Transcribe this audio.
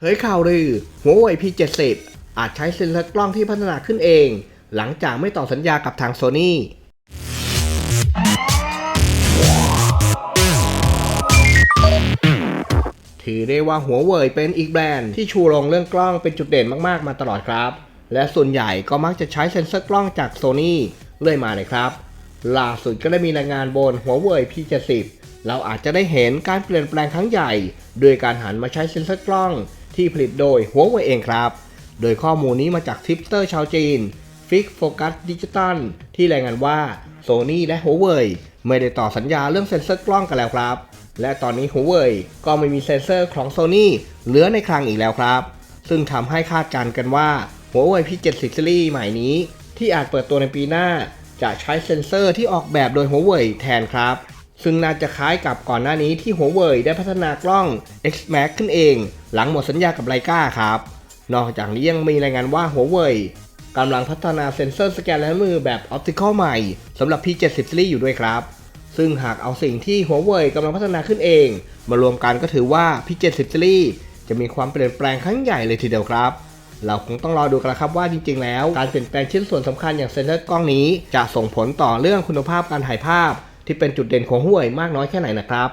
เผยข่าวลือ หัวเว่ย P70 อาจใช้เซ็นเซอร์กล้องที่พัฒนาขึ้นเอง หลังจากไม่ต่อสัญญากับทางโซ n y ถือได้ว่าหัวเว่ยเป็นอีกแบรนด์ที่ชูโรงเรื่องกล้องเป็นจุดเด่นมากๆ มาตลอดครับ และส่วนใหญ่ก็มักจะใช้เซ็นเซอร์กล้องจากโซ n y เรื่อยมาเลยครับ ล่าสุดก็ได้มีรายงานบนหัวเว่ย P70 เราอาจจะได้เห็นการเปลี่ยนแปลงครั้งใหญ่ โดยการหันมาใช้เซ็นเซอร์กล้อง ที่ผลิตโดยหัวเว่ยเองครับ โดยข้อมูลนี้มาจากทิปสเตอร์ชาวจีนฟิกโฟกัสดิจิตอลที่รายงานว่า Sony และ Huawei ไม่ได้ต่อสัญญาเรื่องเซ็นเซอร์กล้องกันแล้วครับ และตอนนี้ Huawei ก็ไม่มีเซ็นเซอร์ของ Sony เหลือในคลังอีกแล้วครับ ซึ่งทำให้คาดการณ์กันว่า Huawei P70 Series ใหม่นี้ ที่อาจเปิดตัวในปีหน้า จะใช้เซ็นเซอร์ที่ออกแบบโดย Huawei แทนครับ ซึ่งน่าจะคล้ายกับก่อนหน้านี้ที่ Huawei ได้พัฒนากล้อง X Max ขึ้นเอง หลังหมดสัญญากับไลกาครับ นอกจากนี้ยังมีรายงานว่า Huawei กำลังพัฒนาเซ็นเซอร์สแกนลายมือแบบออปติคอลใหม่สำหรับ P70 Series อยู่ด้วยครับ ซึ่งหากเอาสิ่งที่ Huawei กำลังพัฒนาขึ้นเอง มารวมกันก็ถือว่า P70 Series จะมีความเปลี่ยนแปลงครั้งใหญ่เลยทีเดียวครับ เราคงต้องรอดูกันละครับว่าจริง ๆ แล้ว การเปลี่ยนแปลงชิ้นส่วนสำคัญอย่างเซ็นเซอร์กล้องนี้ จะส่งผลต่อเรื่องคุณภาพการถ่ายภาพ ที่เป็นจุดเด่นของห้วยมากน้อยแค่ไหนนะครับ